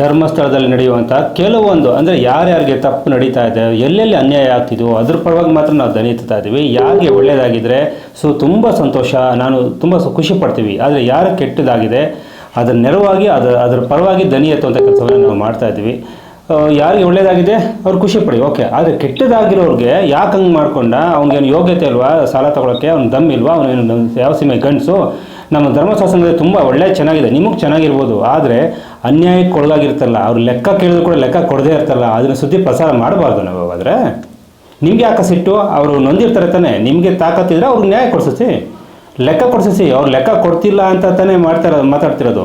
ಧರ್ಮಸ್ಥಳದಲ್ಲಿ ನಡೆಯುವಂಥ ಕೆಲವೊಂದು, ಅಂದರೆ ಯಾರ್ಯಾರಿಗೆ ತಪ್ಪು ನಡೀತಾ ಇದೆ, ಎಲ್ಲೆಲ್ಲಿ ಅನ್ಯಾಯ ಆಗ್ತಿದೆಯೋ ಅದ್ರ ಪರವಾಗಿ ಮಾತ್ರ ನಾವು ಎತ್ತುತ್ತಾ ಇದ್ದೀವಿ. ಯಾರಿಗೆ ಒಳ್ಳೆಯದಾಗಿದ್ದರೆ ಸೊ ತುಂಬ ಸಂತೋಷ, ನಾನು ತುಂಬ ಖುಷಿ ಪಡ್ತೀವಿ. ಆದರೆ ಯಾರು ಕೆಟ್ಟದಾಗಿದೆ, ಅದರ ನೆರವಾಗಿ ಅದರ ಅದರ ಪರವಾಗಿ ದನಿ ಎತ್ತುವಂಥ ಕೆಲಸವನ್ನು ನಾವು ಮಾಡ್ತಾ ಇದ್ದೀವಿ. ಯಾರಿಗೆ ಒಳ್ಳೆಯದಾಗಿದೆ ಅವ್ರು ಖುಷಿ ಪಡಿ, ಓಕೆ. ಆದರೆ ಕೆಟ್ಟದಾಗಿರೋರಿಗೆ ಯಾಕೆ ಹಂಗೆ ಮಾಡ್ಕೊಂಡ, ಅವ್ನಿಗೇನು ಯೋಗ್ಯತೆ ಇಲ್ವಾ, ಸಾಲ ತಗೊಳಕ್ಕೆ, ಅವ್ನು ದಮ್ ಇಲ್ವಾ, ಅವನೇನು, ಯಾವ ಸಿಮೆ ಗಂಡಸು, ನಮ್ಮ ಧರ್ಮಶಾಸ್ತ್ರದಲ್ಲಿ ತುಂಬ ಒಳ್ಳೆ, ಚೆನ್ನಾಗಿದೆ, ನಿಮಗೆ ಚೆನ್ನಾಗಿರ್ಬೋದು. ಆದರೆ ಅನ್ಯಾಯಕ್ಕೆ ಒಳಗಾಗಿರ್ತಲ್ಲ ಅವ್ರು ಲೆಕ್ಕ ಕೇಳಿದ್ರು ಕೂಡ ಲೆಕ್ಕ ಕೊಡದೇ ಇರ್ತಲ್ಲ ಅದನ್ನ ಸುದ್ದಿ ಪ್ರಸಾರ ಮಾಡಬಾರ್ದು ನಾವು ಆದರೆ ನಿಮ್ಗೆ ಯಾಕೆ ಸಿಟ್ಟು? ಅವರು ನೊಂದಿರ್ತಾರೆ ತಾನೇ ನಿಮಗೆ ತಾಕತ್ತಿದ್ರೆ ಅವ್ರಿಗೆ ನ್ಯಾಯ ಕೊಡ್ಸಿಸಿ ಲೆಕ್ಕ ಕೊಡ್ಸಿಸಿ ಅವ್ರು ಲೆಕ್ಕ ಕೊಡ್ತಿಲ್ಲ ಅಂತ ತಾನೇ ಮಾಡ್ತಾರ ಮಾತಾಡ್ತಿರೋದು.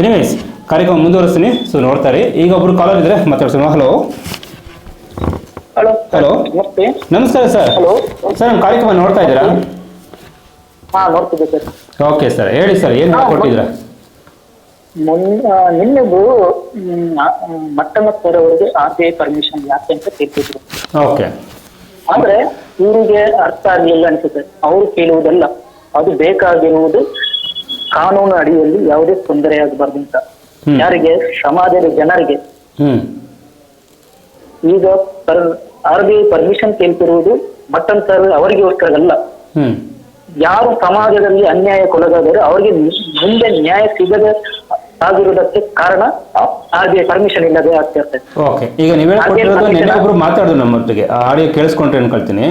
ಎನಿವೇಸ್ ಕಾರ್ಯಕ್ರಮ ಮುಂದುವರಿಸ್ತೀನಿ ಸೊ ನೋಡ್ತಾರೆ ಈಗ ಒಬ್ರು ಕಾಲರ್ ಇದ್ರೆ ಮಾತಾಡ್ಸೋಣ. ಹಲೋ ಹಲೋ ನಮಸ್ಕಾರ ಸರ್ ಸರ್ ನಮ್ಮ ಕಾರ್ಯಕ್ರಮ ನೋಡ್ತಾ ಇದ್ದೀರಾ? ಓಕೆ ಸರ್ ಹೇಳಿ ಸರ್ ಏನು ಕೊಟ್ಟಿದ್ದೀರಾ ಮೊನ್ ಆ, ನಿನ್ನೆದು ಮಟ್ಟಮ ಸರ್ ಅವರಿಗೆ ಆರ್ ಬಿ ಐ ಪರ್ಮಿಷನ್ ಯಾಕೆ ಅಂತ ಕೇಳ್ತಿದ್ರು. ಓಕೆ. ಆದ್ರೆ ಇವರಿಗೆ ಅರ್ಥ ಆಗಲಿಲ್ಲ ಅನ್ಸುತ್ತೆ. ಅವರು ಕೇಳುವುದಲ್ಲ. ಅದು ಬೇಕಾಗಿರುವುದು ಕಾನೂನು ಅಡಿಯಲ್ಲಿ ಯಾವುದೇ ತೊಂದರೆ ಆಗಬಾರ್ದು ಅಂತ. ಯಾರಿಗೆ? ಸಮಾಜದ ಜನರಿಗೆ. ಈಗ ಆರ್ ಬಿ ಐ ಪರ್ಮಿಷನ್ ಕೇಳ್ತಿರುವುದು ಮಟ್ಟನ್ ಸರ್ ಅವರಿಗೆ ಅಲ್ಲ ಯಾರು ಸಮಾಜದಲ್ಲಿ ಅನ್ಯಾಯ ಅನ್ಯಾಯಕ್ಕೊಳಗಾದರೆ ಅವರಿಗೆ ಮುಂದೆ ನ್ಯಾಯ ಸಿಗದೆ ಆಗಿರುವುದಕ್ಕೆ ಕಾರಣ ಬಿ ಪರ್ಮಿಷನ್ ಇಲ್ಲದೆ ಆಗ್ತಿರ್ತದೆ ಓಕೆ ಈಗ ನೀವು ಒಬ್ರು ಮಾತಾಡಿದ್ರು ನಮ್ಮೊಟ್ಟಿಗೆ. ಆಡಿಯೋ ಕೇಳಿಸ್ಕೊಂಡ್ರೆ ಅನ್ಕೊಳ್ತೀನಿ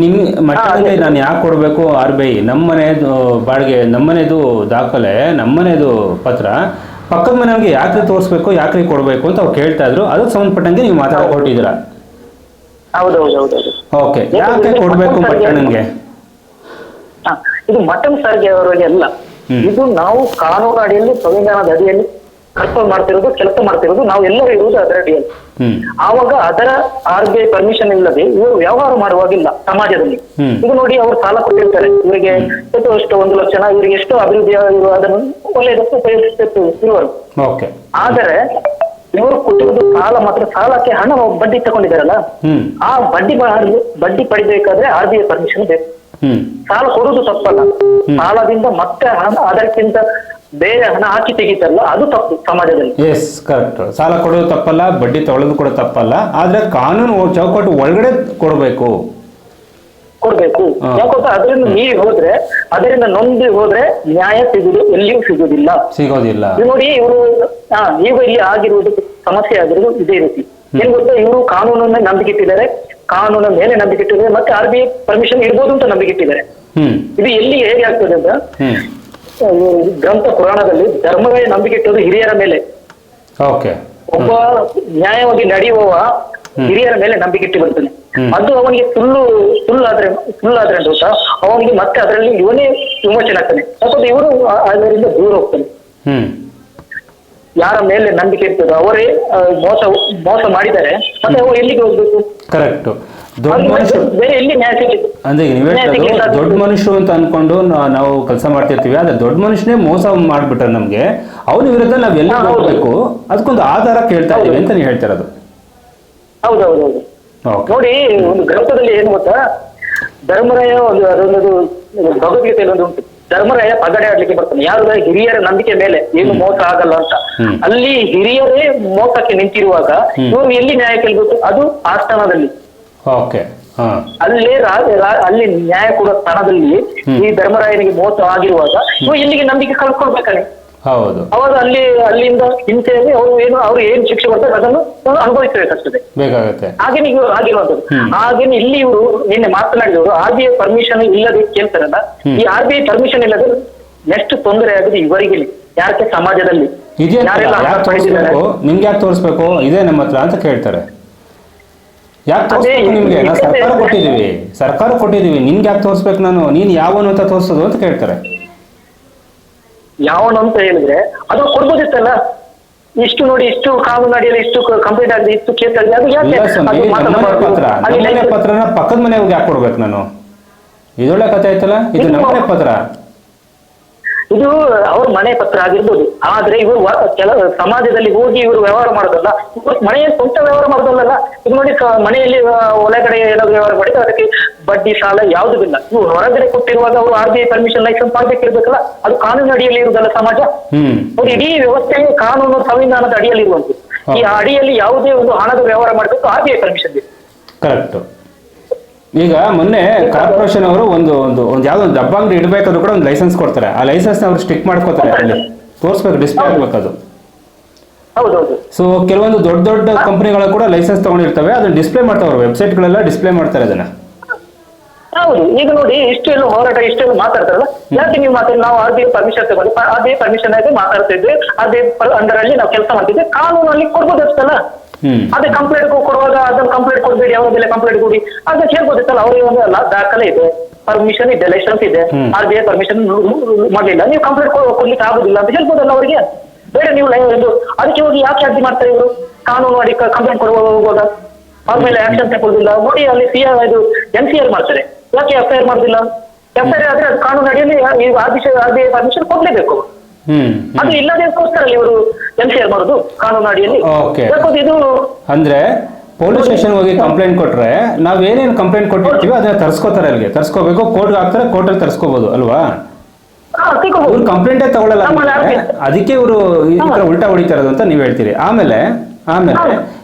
ನಿಮ್ ಮಟ್ಟದಲ್ಲಿ ಅದೇ. ನಾನು ಯಾಕೆ ಕೊಡಬೇಕು ಆರ್ ಬಿ ಐ ನಮ್ಮನೆದು ಬಾಡಿಗೆ ನಮ್ಮನೆದು ದಾಖಲೆ ನಮ್ಮನೆದು ಪತ್ರ. ಪಕ್ಕದ ಮನೆಯವ್ರಿಗೆ ಯಾಕ್ರಿ ತೋರಿಸ್ಬೇಕು ಯಾಕ್ರಿ ಕೊಡಬೇಕು ಅಂತ ಅವ್ರು ಕೇಳ್ತಾ ಇದ್ರು. ಅದಕ್ಕೆ ಸಂಬಂಧಪಟ್ಟಂಗೆ ನೀವು ಮಾತಾಡ ಹೊರಟಿದ್ದೀರಾ? ಹೌದೌದೌದೌದು ಓಕೆ ಯಾಕೆ ಕೊಡಬೇಕು ಹಾ, ಇದು ಮಟನ್ ಸರ್ಗೆ ಅವರಿಗೆ ಅಲ್ಲ. ಇದು ನಾವು ಕಾನೂನು ಅಡಿಯಲ್ಲಿ ಸಂವಿಧಾನದ ಅಡಿಯಲ್ಲಿ ಕರ್ತವ್ಯ ಮಾಡ್ತಿರೋದು ಕೆಲಸ ಮಾಡ್ತಿರೋದು ನಾವು ಎಲ್ಲರೂ ಇರುವುದು ಅದರ ಅಡಿಯಲ್ಲಿ. ಆವಾಗ ಅದರ ಆರ್ ಬಿ ಐ ಪರ್ಮಿಷನ್ ಇಲ್ಲದೆ ಇವರು ವ್ಯವಹಾರ ಮಾಡುವಾಗಿಲ್ಲ ಸಮಾಜದಲ್ಲಿ. ಇದು ನೋಡಿ ಅವರು ಸಾಲ ಕೊಟ್ಟಿರ್ತಾರೆ ಇವರಿಗೆ ಎಷ್ಟು ಎಷ್ಟು ಒಂದು ಲಕ್ಷ ಇವರಿಗೆ ಎಷ್ಟು ಅಭಿವೃದ್ಧಿ ಅದನ್ನು ಒಳ್ಳೆಯದಕ್ಕೆ ಉಪಯೋಗಿಸುತ್ತಿರುವರು. ಆದರೆ ಇವರು ಕೊಟ್ಟಿರೋದು ಸಾಲ ಮಾತ್ರ ಸಾಲಕ್ಕೆ ಹಣ ಬಡ್ಡಿ ತಗೊಂಡಿದ್ದಾರಲ್ಲ ಆ ಬಡ್ಡಿ ಬಡ್ಡಿ ಪಡಿಬೇಕಾದ್ರೆ ಆರ್ ಬಿ ಐ ಪರ್ಮಿಷನ್ ಬೇಕು. ಹ್ಮ್. ಸಾಲ ಕೊಡೋದು ತಪ್ಪಲ್ಲ. ಸಾಲದಿಂದ ಮತ್ತೆ ಹಣ ಅದಕ್ಕಿಂತ ಬೇರೆ ಹಣ ಹಾಕಿ ತೆಗಿತಾರಲ್ಲ ಅದು ತಪ್ಪು ಸಮಾಜದಲ್ಲಿ. ಎಸ್ ಕರೆಕ್ಟ್ ಸಾಲ ಕೊಡೋದು ತಪ್ಪಲ್ಲ ಬಡ್ಡಿ ತಗೊಳ್ಳೋದು ಕೂಡ ತಪ್ಪಲ್ಲ ಆದ್ರೆ ಕಾನೂನು ಚೌಕಟ್ಟು ಒಳಗಡೆ ಕೊಡಬೇಕು. ಕೊಡ್ಬೇಕು. ಯಾಕೊತ್ತ ಅದರಿಂದ ಮೀರಿ ಹೋದ್ರೆ ಅದರಿಂದ ನೊಂದಿ ಹೋದ್ರೆ ನ್ಯಾಯ ಸಿಗುದು ಎಲ್ಲಿಯೂ ಸಿಗುದಿಲ್ಲ. ಸಿಗೋದಿಲ್ಲ. ನೋಡಿ ಇವರು ಹಾ ಈಗ ಇಲ್ಲಿ ಆಗಿರುವುದು ಸಮಸ್ಯೆ ಆಗಿರುವುದು ಇದೇ ರೀತಿ. ಏನ್ ಗೊತ್ತಾ ಇವರು ಕಾನೂನನ್ನ ನಂಬಿಕೆ ಇಟ್ಟಿದ್ದಾರೆ. ಕಾನೂನ ಮೇಲೆ ನಂಬಿಕೆ ಇಟ್ಟಿದ್ದಾರೆ ಮತ್ತೆ ಆರ್ ಬಿ ಐ ಪರ್ಮಿಷನ್ ಇರ್ಬೋದು ಅಂತ ನಂಬಿಕೆ ಇಟ್ಟಿದ್ದಾರೆ. ಇದು ಎಲ್ಲಿ ಹೇಗೆ ಆಗ್ತದೆ ಅಂತ? ಗ್ರಂಥ ಪುರಾಣದಲ್ಲಿ ಧರ್ಮವೇ ನಂಬಿಕೆ ಇಟ್ಟೋದು ಹಿರಿಯರ ಮೇಲೆ. ಓಕೆ. ಒಬ್ಬ ನ್ಯಾಯವಾಗಿ ನಡೆಯುವವ ಹಿರಿಯರ ಮೇಲೆ ನಂಬಿಕೆ ಇಟ್ಟು ಬರ್ತಾನೆ. ಅದು ಅವನಿಗೆ ಸುಳ್ಳು ಸುಳ್ಳಾದ್ರೆ ಸುಳ್ಳಾದ್ರೆ ಅಂತ ಗೊತ್ತಾ? ಅವನಿಗೆ ಮತ್ತೆ ಅದರಲ್ಲಿ ಇವನೇ ವಿಮೋಚನೆ ಆಗ್ತಾನೆ. ಯಾಕಂದ್ರೆ ಇವರು ಅದರಿಂದ ದೂರ ಹೋಗ್ತಾನೆ. ಯಾರ ಮೇಲೆ ನಂಬಿಕೆ ಇರ್ತದೋ ಅವರೇ ಮೋಸ ಮೋಸ ಮಾಡಿದ್ದಾರೆ ಮತ್ತೆ ಅವರು ಎಲ್ಲಿಗೆ ಹೋಗ್ಬೇಕು? ಕರೆಕ್ಟ್ ದೊಡ್ಡ ಮನುಷ್ಯರು ಅಂದ್ರೆ ದೊಡ್ಡ ಮನುಷ್ಯರು ಅಂತ ಅನ್ಕೊಂಡು ನಾವು ಕೆಲಸ ಮಾಡ್ತಿರ್ತೀವಿ. ಆದ್ರೆ ದೊಡ್ಡ ಮನುಷ್ಯನೇ ಮೋಸ ಮಾಡ್ಬಿಟ್ರೆ ನಮ್ಗೆ ಅವನ ವಿರುದ್ಧ ನಾವ್ ಎಲ್ಲ ಹಾ, ಹೌದು. ಹೋಗ್ಬೇಕು? ಅದಕ್ಕೊಂದು ಆಧಾರ ಕೇಳ್ತಾ ಇದೀವಿ ಅಂತ ನೀವು ಹೇಳ್ತಿರೋದು ಹೌದೌದೌದು. ಓಕೆ ನೋಡಿ ಒಂದು ಗ್ರಂಥದಲ್ಲಿ ಏನು ಗೊತ್ತಾ? ಧರ್ಮರಾಯ ಒಂದು ಅದೊಂದು ಭಗವದ್ಗೀತೆ ಒಂದು ಉಂಟು. ಧರ್ಮರಾಯ ಪಗಡೆ ಆಡ್ಲಿಕ್ಕೆ ಬರ್ತಾನೆ. ಯಾರು ಹಿರಿಯರ ನಂಬಿಕೆ ಮೇಲೆ ಏನು ಮೋಸ ಆಗಲ್ಲ ಅಂತ. ಅಲ್ಲಿ ಹಿರಿಯರೇ ಮೋಸಕ್ಕೆ ನಿಂತಿರುವಾಗ. ಇವರು ಎಲ್ಲಿ ನ್ಯಾಯ ಕೇಳ್ಬೇಕು? ಅದು ಆ ಸ್ಥಾನದಲ್ಲಿ ಅಲ್ಲೇ ಅಲ್ಲಿ ನ್ಯಾಯ ಕೊಡೋ ಸ್ಥಾನದಲ್ಲಿ ಈ ಧರ್ಮರಾಯನಿಗೆ ಮೋಸ ಆಗಿರುವಾಗ ಇವ ಎಲ್ಲಿಗೆ ನಂಬಿಕೆ ಕಳ್ಕೊಳ್ಬೇಕಾನೆ ಹೌದು. ಅವಾಗ ಅಲ್ಲಿ ಅಲ್ಲಿಂದ ಹಿಂಸೆ ಅವರು ಏನು ಅವ್ರು ಏನ್ ಶಿಕ್ಷೆ ಕೊಡ್ತಾರೆ ಅದನ್ನು ಅನುಭವಿಸಬೇಕಾಗ್ತದೆ. ಬೇಕಾಗುತ್ತೆ. ಹಾಗೇನೆ ಈಗ ಆಗಿರುವಂತದ್ದು. ಹಾಗೇನೆ ಇಲ್ಲಿ ಇವರು ನಿನ್ನೆ ಮಾತನಾಡಿದವರು ಆರ್ ಬಿ ಐ ಪರ್ಮಿಷನ್ ಇಲ್ಲದೆ ಕೇಳ್ತಾರಲ್ಲ. ಈ ಆರ್ ಬಿ ಐ ಪರ್ಮಿಷನ್ ಇಲ್ಲದೆ ಎಷ್ಟು ತೊಂದರೆ ಆಗಿದೆ ಇವರಿಗೆ ಯಾಕೆ ಸಮಾಜದಲ್ಲಿ? ನಿಮ್ಗೆ ಯಾಕೆ ತೋರಿಸ್ಬೇಕು? ಇದೇ ನಮ್ಮ ಹತ್ರ ಅಂತ ಕೇಳ್ತಾರೆ. ಯಾಕೆ ನಿಮ್ಗೆ? ನಾವು ಸರ್ಕಾರ ಕೊಟ್ಟಿದೀವಿ ಸರ್ಕಾರ ಕೊಟ್ಟಿದೀವಿ ನಿನ್ಗೆ ಯಾಕೆ ತೋರಿಸ್ಬೇಕು ನಾನು? ನೀನ್ ಯಾವನು ಅಂತ ತೋರಿಸೋದು ಅಂತ ಕೇಳ್ತಾರೆ. ಯಾವನು ಅಂತ ಹೇಳಿದ್ರೆ ಅದು ಕೊಡ್ಬೋದಿತ್ತಲ್ಲ? ಇಷ್ಟು ನೋಡಿ ಇಷ್ಟು ಕಾನೂನು ಅಡಿಯಲ್ಲಿ ಇಷ್ಟು ಕಂಪ್ಲೀಟ್ ಆಗಿದೆ ಇಷ್ಟು ಕೇಸ್ ಆಗಿದೆ ಅದು ಯಾಕೆ ಅದು ಮಾತಾಡಬಾರ್ದು? ಪತ್ರ ಅಲ್ಲಿ ನಮ್ಮನೆ ಲೈಕ್- ಪತ್ರನ ಪಕ್ಕದ ಮನೆಯವ್ರಿಗೆ ಯಾಕೆ ಕೊಡ್ಬೇಕು ನಾನು? ಇದೊಳ್ಳೆ ಕಥೆ ಆಯ್ತಲ್ಲ? ಇದು ನಿಮ್ಮ- ನಮ್ಮನೆ ಪತ್ರ. ಇದು ಅವ್ರ ಮನೆ ಪತ್ರ ಆಗಿರ್ಬೋದು. ಆದ್ರೆ ಇವರು ಕೆಲ ಸಮಾಜದಲ್ಲಿ ಹೋಗಿ ಇವರು ವ್ಯವಹಾರ ಮಾಡೋದಲ್ಲ ಇವರು ಮನೆಯ ಸ್ವಂತ ವ್ಯವಹಾರ ಮಾಡೋದಲ್ಲ ಇದು ನೋಡಿ ಮನೆಯಲ್ಲಿ ಒಳಗಡೆ ಏನಾದ್ರು ವ್ಯವಹಾರ ಮಾಡಿದ್ರೆ ಅದಕ್ಕೆ ಬಡ್ಡಿ ಸಾಲ ಯಾವ್ದು ಇಲ್ಲ. ಇವ್ರು ಹೊರಗಡೆ ಕೊಟ್ಟಿರುವಾಗ ಅವರು R B I permission license ಮಾಡ್ಬೇಕಿರ್ಬೇಕಲ್ಲ ಅದು ಕಾನೂನು ಅಡಿಯಲ್ಲಿ ಇರುವುದಲ್ಲ ಸಮಾಜ. ಅವ್ರು ಇಡೀ ವ್ಯವಸ್ಥೆ ಕಾನೂನು ಸಂವಿಧಾನದ ಅಡಿಯಲ್ಲಿ ಇರುವಂತದ್ದು ಈ ಅಡಿಯಲ್ಲಿ ಯಾವುದೇ ಒಂದು ಹಣದ ವ್ಯವಹಾರ ಮಾಡಬೇಕು ಆರ್ ಬಿ ಐ ಪರ್ಮಿಷನ್ ಬೇಕು ಕರೆಕ್ಟ್ ಈಗ ಮೊನ್ನೆ ಕಾರ್ಪೊರೇಷನ್ ಅವರು ಒಂದು ಒಂದು ಒಂದು ಯಾವ್ದೋ ಒಂದು ಡಬ್ಬ ಅಂಗಡಿ ಇಡಬೇಕಾದ್ರೂ ಕೂಡ ಒಂದು ಲೈಸೆನ್ಸ್ ಕೊಡ್ತಾರೆ. ಆ ಲೈಸೆನ್ಸ್ ಅವ್ರು ಸ್ಟಿಕ್ ಮಾಡ್ಕೋತಾರೆ ಅಲ್ಲಿ ತೋರಿಸ್ಬೇಕು ಡಿಸ್ಪ್ಲೇ ಆಗ್ಬೇಕು ಅದು ಸೊ ಕೆಲವೊಂದು ದೊಡ್ಡ ದೊಡ್ಡ ಕಂಪನಿಗಳು ಕೂಡ ಲೈಸೆನ್ಸ್ ತಗೊಂಡಿರ್ತವೆ. ಅದನ್ನ ಡಿಸ್ಪ್ಲೇ ಮಾಡ್ತಾವ್ರೆ ವೆಬ್ಸೈಟ್ ಗಳೆಲ್ಲ ಡಿಸ್ಪ್ಲೇ ಮಾಡ್ತಾರೆ ಅದನ್ನ. ಹೌದು. ಈಗ ನೋಡಿ ಇಷ್ಟೆಲ್ಲ ಹೋರಾಟ ಇಷ್ಟೆಲ್ಲ ಮಾತಾಡ್ತಾರಲ್ಲ? ಯಾಕೆ ನೀವು ಮಾತಾಡಿ ನಾವು ಅದೇ ಪರ್ಮಿಷನ್ ತಗೊಂಡು ಅದೇ ಪರ್ಮಿಷನ್ ಆಗಿ ಮಾತಾಡ್ತಾ ಇದ್ವಿ ಆರ್ ಅಂಡರ್ ಐ ಅಂಡರಲ್ಲಿ ನಾವು ಕೆಲಸ ಮಾಡ್ತಿದ್ವಿ. ಕಾನೂನಲ್ಲಿ ಕೊಡ್ಬೋದು ಹ್ಮ್ ಅದೇ ಕಂಪ್ಲೇಂಟ್ ಕೊಡುವಾಗ ಅದನ್ನ ಕಂಪ್ಲೇಂಟ್ ಕೊಡ್ಬೇಡಿ ಯಾವ ಬೆಲೆ ಕಂಪ್ಲೇಂಟ್ ಕೊಡಿ ಅದನ್ನ ಸರ್ ಅವ್ರಿಗೆ ಒಂದು ಎಲ್ಲ ದಾಖಲೆ ಇದೆ. ಪರ್ಮಿಷನ್ ಇದೆ ಲೈಸೆನ್ಸ್ ಇದೆ. ಆರ್ ಬಿ ಐ ಪರ್ಮಿಷನ್ ಮಾಡಲಿಲ್ಲ. ನೀವು ಕಂಪ್ಲೇಂಟ್ ಕೊಡ್ಲಿಕ್ಕೆ ಆಗುದಿಲ್ಲ ಅಂತ ಹೇಳ್ಬೋದಲ್ಲ ಅವರಿಗೆ? ಬೇರೆ ನೀವು ಲೈವ್ ಇದು ಅದಕ್ಕೆ ಹೋಗಿ ಯಾಕೆ ಅರ್ಜಿ ಮಾಡ್ತಾರೆ ಇವರು? ಕಾನೂನು ಮಾಡಿ ಕಂಪ್ಲೇಂಟ್ ಕೊಡುವ ಹೋಗುವಾಗ? ಅವ್ರ ಮೇಲೆ ಆಕ್ಷನ್ ತಗೊಳ್ಳಿಲ್ಲ ನೋಡಿ ಅಲ್ಲಿ ಸಿ ಇದು ಎನ್ ಸಿ ಆರ್ ಮಾಡ್ತಾರೆ. ಯಾಕೆ ಎಫ್ ಐ ಆರ್ ಮಾಡುದಿಲ್ಲ? ಎಫ್ ಐ ಆರ್ ಆದ್ರೆ ಅದು ಕಾನೂನು ಅಡಿಯಲ್ಲಿ R B R B I permission ಕೊಡ್ಲೇಬೇಕು. ಅದು ಇವರು ಮಾಡುದು ಕಾನೂನು ಅಡಿಯಲ್ಲಿ. ಇದು ಅಂದ್ರೆ ಪೊಲೀಸ್ ಸ್ಟೇಷನ್ ಹೋಗಿ ಕಂಪ್ಲೇಂಟ್ ಕೊಟ್ರೆ ನಾವ್ ಏನೇನು ಕಂಪ್ಲೇಂಟ್ ಕೊಟ್ಟಿರ್ತೀವಿ ಅದನ್ನ ತರ್ಸ್ಕೋತಾರೆ ಅಲ್ಲಿಗೆ. ತರ್ಸ್ಕೋಬೇಕು ಕೋರ್ಟ್ಗೆ ಹಾಕ್ತಾರೆ ಕೋರ್ಟಲ್ಲಿ ತರ್ಸ್ಕೋಬಹುದು ಅಲ್ವಾ. ಇವ್ರು ಕಂಪ್ಲೇಂಟೇ ತಗೊಳ್ಳಲ್ಲ. ಅದಕ್ಕೆ ಇವರು ಈ ತರ ಉಲ್ಟಾ ಹೊಡಿತಾರದು ಅಂತ ನೀವ್ ಹೇಳ್ತೀರಿ. ಆಮೇಲೆ ಆಮೇಲೆ.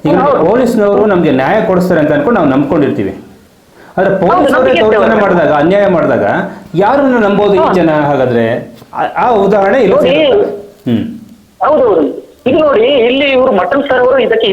ಈಗ. ಪೊಲೀಸ್ನವರು ನಮ್ಗೆ ನ್ಯಾಯ ಕೊಡಿಸ್ತಾರೆ ಅಂತ ಅನ್ಕೊಂಡು ನಾವು ನಂಬ್ಕೊಂಡಿರ್ತೀವಿ. ಆದ್ರೆ ಪೊಲೀಸ್ ದೌರ್ಜನ್ಯ ಮಾಡಿದಾಗ ಅನ್ಯಾಯ ಮಾಡಿದಾಗ ಯಾರನ್ನ ನಂಬೋದು ಈ ಜನ ಹಾಗಾದ್ರೆ? ಆ- ಆ ಉದಾಹರಣೆ ಇಲ್ಲಿ ನೋಡಿ. ಹ್ಮ್. ಹೌದೌದು. ಈಗ ನೋಡಿ ಇಲ್ಲಿ ಇವರು ಮಟನ್ ಸರ್ ಅವರು ಇದಕ್ಕೆ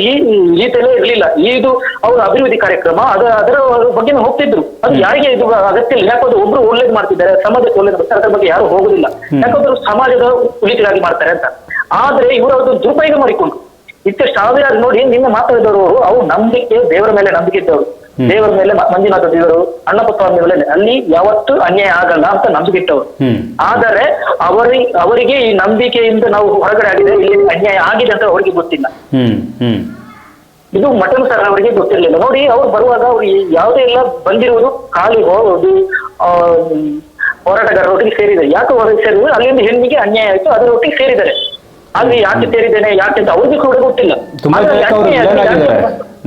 ತಲೆ ಇರ್ಲಿಲ್ಲ ಇರಲಿಲ್ಲ. ಇದು ಅವರ ಅಭಿವೃದ್ಧಿ ಕಾರ್ಯಕ್ರಮ. ಅದ ಅದರ ಬಗ್ಗೆ ಹೋಗ್ತಿದ್ರು. ಅದು ಯಾರಿಗೆ ಇದು ಅಗತ್ಯ ಇಲ್ಲ. ಯಾಕಂದ್ರೆ ಒಬ್ರು ಒಳ್ಳೇದು ಮಾಡ್ತಿದ್ದಾರೆ. ಸಮಾಜಕ್ಕೆ ಒಳ್ಳೇದು ಮಾಡ್ತಾರೆ. ಅದ್ರ ಬಗ್ಗೆ ಯಾರು ಹೋಗುದಿಲ್ಲ. ಯಾಕಂದ್ರೆ ಸಮಾಜದ ಉಳಿತಿಗಾಗಿ ಮಾಡ್ತಾರೆ ಅಂತ. ಆದ್ರೆ ಇವರು ಅದು ದುರುಪಯೋಗ ಮಾಡಿಕೊಂಡು. ಇಷ್ಟು ಸಾವಿರಾರು ನೋಡಿ ನಿನ್ನೆ ಮಾತಾಡಿದವರು ಅವ್ರು. ನಂಬಿಕೆ ದೇವರ ಮೇಲೆ ನಂಬಿಕೆ ಇದ್ದವರು. ದೇವರ ಮೇಲೆ ಮಂಜುನಾಥ ದೇವರು ಅಣ್ಣಪ್ಪ ಸ್ವಾಮಿ ಮೇಲೆ ಅಲ್ಲಿ ಯಾವತ್ತೂ ಅನ್ಯಾಯ ಆಗಲ್ಲ ಅಂತ ನಂಬಿಕೆ ಇಟ್ಟವರು. ಆದರೆ ಅವರಿ ಅವರಿಗೆ ಈ ನಂಬಿಕೆಯಿಂದ ನಾವು ಹೊರಗಡೆ ಆಗಿದೆ ಇಲ್ಲಿ ಅನ್ಯಾಯ ಆಗಿದೆ ಅಂತ ಅವರಿಗೆ ಗೊತ್ತಿಲ್ಲ. ಇದು ಮಟನ್ ಸರ್ ಅವರಿಗೆ ಗೊತ್ತಿರಲಿಲ್ಲ. ನೋಡಿ ಅವ್ರು ಬರುವಾಗ ಅವ್ರು ಯಾವುದೇ ಎಲ್ಲ ಬಂದಿರುವುದು ಖಾಲಿ ಹೋಗೋದು ಆ, ಹೋರಾಟಗಾರರೊಟ್ಟಿಗೆ ಸೇರಿದ್ದಾರೆ. ಯಾಕೆ ಹೊರಗೆ ಸೇರಿದ್ರು? ಅಲ್ಲಿಂದ ಹೆಣ್ಣಿಗೆ ಅನ್ಯಾಯ ಆಯ್ತು ಅದರೊಟ್ಟಿಗೆ ಸೇರಿದ್ದಾರೆ. ಆದ್ರೆ ಯಾಕೆ ಸೇರಿದ್ದೇನೆ ಯಾಕೆ ಅಂತ ಅವ್ರಿಗೆ ಕೂಡ ಗೊತ್ತಿಲ್ಲ. ತುಂಬಾ ಜನಕ್ಕೆ ಅವರು ವಿಲನ್ ಆಗಿದ್ದಾರೆ.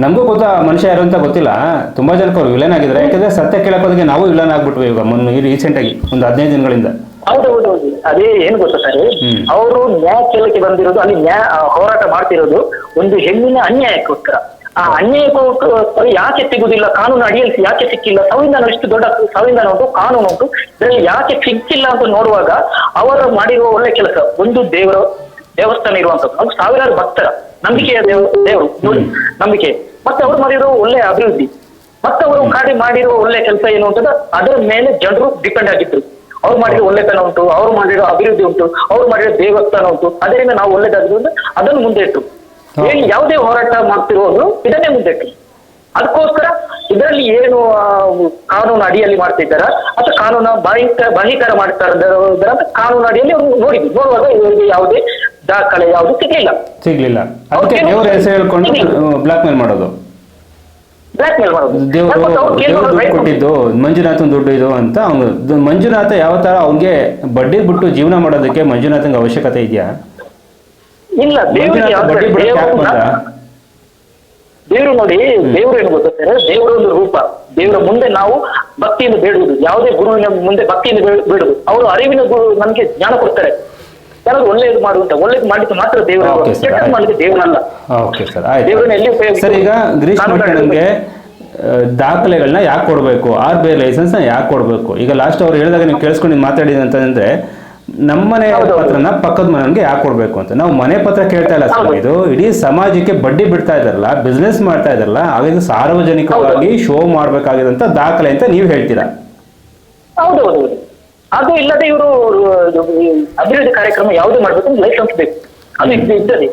ನಮಗೂ ಗೊತ್ತಾ ಮನುಷ್ಯ ಯಾರು ಅಂತ ಗೊತ್ತಿಲ್ಲ. ತುಂಬಾ ಜನಕ್ಕೆ ಅವ್ರು ವಿಲನ್ ಆಗಿದ್ದಾರೆ. ಯಾಕಂದ್ರೆ ಸತ್ಯ ಕೇಳಕೋದಕ್ಕೆ ನಾವು ವಿಲನ್ ಆಗ್ಬಿಟ್ವಿ ಇವಾಗ ಮೊನ್ನೆ ರೀಸೆಂಟ್ ಆಗಿ ಒಂದು ಹದಿನೈದು ದಿನಗಳಿಂದ. ಹೌದೌದು ಅದೇ ಏನ್ ಗೊತ್ತಾ ಸರ್? ಅವರು ನ್ಯಾಯ ಕೇಳಕ್ಕೆ ಬಂದಿರೋದು ಅಲ್ಲಿ ನ್ಯಾಯ ಹೋರಾಟ ಮಾಡ್ತಿರೋದು ಒಂದು ಹೆಣ್ಣಿನ ಅನ್ಯಾಯಕ್ಕೋಸ್ಕರ. ಆ ಅನ್ಯಾಯಕ್ಕೋಸ್ಕರ ಯಾಕೆ ಸಿಗುದಿಲ್ಲ ಕಾನೂನು ಅಡಿಯಲ್ಲಿ ಯಾಕೆ ಸಿಕ್ಕಿಲ್ಲ? ಸಂವಿಧಾನ ಎಷ್ಟು ದೊಡ್ಡ ಸಂವಿಧಾನ ಉಂಟು ಕಾನೂನು ಉಂಟು. ಇದರಲ್ಲಿ ಯಾಕೆ ಸಿಕ್ಕಿಲ್ಲ ಅಂತ ನೋಡುವಾಗ ಅವರು ಮಾಡಿರುವ ಒಳ್ಳೆ ಕೆಲಸ. ಒಂದು ದೇವರ ದೇವಸ್ಥಾನ ಇರುವಂತದ್ದು. ನಮ್ಗೆ ಸಾವಿರಾರು ಭಕ್ತರ ನಂಬಿಕೆಯ ದೇವ ದೇವರು ನಂಬಿಕೆ. ಮತ್ತೆ ಅವ್ರು ಮಾಡಿರೋ ಒಳ್ಳೆ ಅಭಿವೃದ್ಧಿ ಮತ್ತೆ ಅವರು ಕಾಡಿ ಮಾಡಿರುವ ಒಳ್ಳೆ ಕೆಲಸ ಏನು ಅಂತದ ಅದರ ಮೇಲೆ ಜನರು ಡಿಪೆಂಡ್ ಆಗಿದ್ರು. ಅವ್ರು ಮಾಡಿರೋ ಒಳ್ಳೆತನ ಉಂಟು ಅವ್ರು ಮಾಡಿರೋ ಅಭಿವೃದ್ಧಿ ಉಂಟು ಅವ್ರು ಮಾಡಿರೋ ದೇವಸ್ಥಾನ ಉಂಟು ಅದರಿಂದ ನಾವು ಒಳ್ಳೇದಾಗಿರೋದು ಅದನ್ನು ಮುಂದೆ ಇಟ್ಟು ಏನು ಯಾವುದೇ ಹೋರಾಟ ಮಾಡ್ತಿರೋದು ಇದನ್ನೇ ಮುಂದೆ ಇಟ್ಟು ಅದಕ್ಕೋಸ್ಕರ ಇದರಲ್ಲಿ ಏನು ಕಾನೂನು ಅಡಿಯಲ್ಲಿ ಮಾಡ್ತಿದ್ದಾರ ಅಥವಾ ಕಾನೂನು ಬಾಹಿಕ ಬಾಹಿಕಾರ ಮಾಡ್ತಾರ ಇದ್ದಾರ ಕಾನೂನು ಅಡಿಯಲ್ಲಿ ನೋಡಿ ನೋಡಿದ್ವಿ ನೋಡುವಾಗ ಇವರಿಗೆ ಯಾವುದೇ ದಾಖಲೆ ಯಾವುದು ಸಿಗ್ಲಿಲ್ಲ. ಸಿಗ್ಲಿಲ್ಲ. ಅದಕ್ಕೆ ದೇವ್ರ ಹೆಸರು ಹೇಳ್ಕೊಂಡು. ಬ್ಲಾಕ್ ಮೇಲ್ ಮಾಡೋದು. ಬ್ಲಾಕ್ ಮೇಲ್ ಮಾಡೋದು. ದೇವರು ದುಡ್ಡು ಕೊಟ್ಟಿದ್ದು ಮಂಜುನಾಥನ್ ದುಡ್ಡು ಇದು ಅಂತ ಅವನು ಮಂಜುನಾಥ ಯಾವ ತರ ಅವ್ನಿಗೆ ಬಡ್ಡಿ ಬಿಟ್ಟು ಜೀವನ ಮಾಡೋದಕ್ಕೆ ಮಂಜುನಾಥನ್ಗೆ ಅವಶ್ಯಕತೆ ಇದೆಯಾ? ಇಲ್ಲ ಬಡ್ಡಿ ಯಾಕೆ ದೇವರು ನೋಡಿ ದೇವರು ಏನು ದೇವರ ಒಂದು ರೂಪ. ದೇವರ ಮುಂದೆ ನಾವು ಭಕ್ತಿಯಿಂದ ಬೇಡುವುದು. ಯಾವುದೇ ಗುರುವಿನ ಮುಂದೆ ಭಕ್ತಿಯಿಂದ ಬೇಡ- ಬೇಡುವುದು. ಅವರು ಅರಿವಿನ ಗುರು ನಮಗೆ ಜ್ಞಾನ ಕೊಡ್ತಾರೆ. ಯಾರಾದ್ರು ಒಳ್ಳೇದು ಮಾಡುವಂತ ಒಳ್ಳೇದು ಮಾಡಿದ್ದು ಮಾತ್ರ ದೇವರು. Okay, sir. ಕೆಟ್ಟದ್ದು ಮಾಡಿದ್ದು ದೇವರಲ್ಲ ಓಕೆ ಸರ್ ಆಯ್ತು. ದೇವರನ್ನ ಎಲ್ಲಿ ಉಪಯೋಗಿಸಿ ಸರ್ ಈಗ ಗ್ರೀಶ್ ಕಾನೂನು ನಮಗೆ ದಾಖಲೆಗಳನ್ನ ಯಾಕೆ ಕೊಡಬೇಕು? ಆರ್ ಬಿ ಐ ಲೈಸೆನ್ಸ್ ಯಾಕೆ ಕೊಡಬೇಕು? ಈಗ ಲಾಸ್ಟ್ ಅವ್ರು ಹೇಳಿದಾಗ ನೀವು ಕೇಳಿಸ್ಕೊಂಡು ಮಾತಾಡಿದ ಅಂತಂದ್ರೆ ನಮ್ಮನೆ ನಮ್ಮ ಹೌದು. ಪತ್ರನ ಪಕ್ಕದ ಮನೆಗೆ ಯಾಕೆ ಕೊಡಬೇಕು ಅಂತ. ನಾವು ಮನೆ ಪತ್ರ ಕೇಳ್ತಾ ಇಲ್ಲ ಸರ್ ಇದು ಇಡೀ ಸಮಾಜಕ್ಕೆ ಬಡ್ಡಿ ಬಿಡ್ತಾ ಇದಾರಲ್ಲ ಬಿಸ್ನೆಸ್ ಮಾಡ್ತಾ ಇದಾರಲ್ಲ ಹಾಗಾಗಿ ಸಾರ್ವಜನಿಕವಾಗಿ ಶೋ ಮಾಡ್ಬೇಕಾಗಿದಂತ ದಾಖಲೆ ಅಂತ ನೀವು ಹೇಳ್ತೀರಾ? ಹೌದೌದು ಅದು ಇಲ್ಲದೆ ಇವರು ಅಭಿವೃದ್ಧಿ ಕಾರ್ಯಕ್ರಮ ಯಾವುದು ಮಾಡ್ಬೇಕು ಲೈಸೆನ್ಸ್ ಬೇಕು. ಅದು ಇದ್- ಇದ್ದದೆ